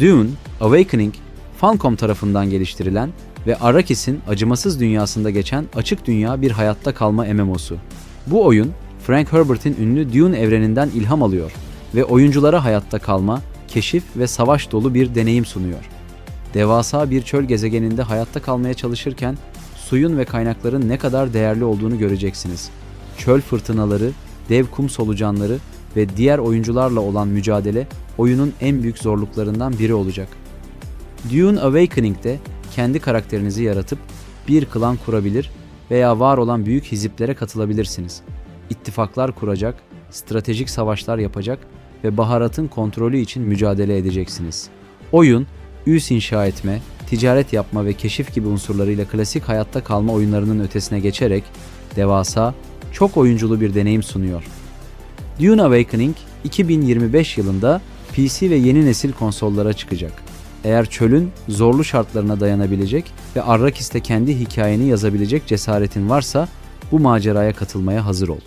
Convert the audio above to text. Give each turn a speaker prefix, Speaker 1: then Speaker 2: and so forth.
Speaker 1: Dune, Awakening, Funcom tarafından geliştirilen ve Arrakis'in acımasız dünyasında geçen açık dünya bir hayatta kalma MMO'su. Bu oyun, Frank Herbert'in ünlü Dune evreninden ilham alıyor ve oyunculara hayatta kalma, keşif ve savaş dolu bir deneyim sunuyor. Devasa bir çöl gezegeninde hayatta kalmaya çalışırken suyun ve kaynakların ne kadar değerli olduğunu göreceksiniz. Çöl fırtınaları, dev kum solucanları ve diğer oyuncularla olan mücadele oyunun en büyük zorluklarından biri olacak. Dune Awakening'de kendi karakterinizi yaratıp bir klan kurabilir veya var olan büyük hiziplere katılabilirsiniz. İttifaklar kuracak, stratejik savaşlar yapacak ve baharatın kontrolü için mücadele edeceksiniz. Oyun, üs inşa etme, ticaret yapma ve keşif gibi unsurlarıyla klasik hayatta kalma oyunlarının ötesine geçerek devasa, çok oyunculu bir deneyim sunuyor. Dune Awakening 2025 yılında PC ve yeni nesil konsollara çıkacak. Eğer çölün zorlu şartlarına dayanabilecek ve Arrakis'te kendi hikayeni yazabilecek cesaretin varsa bu maceraya katılmaya hazır ol.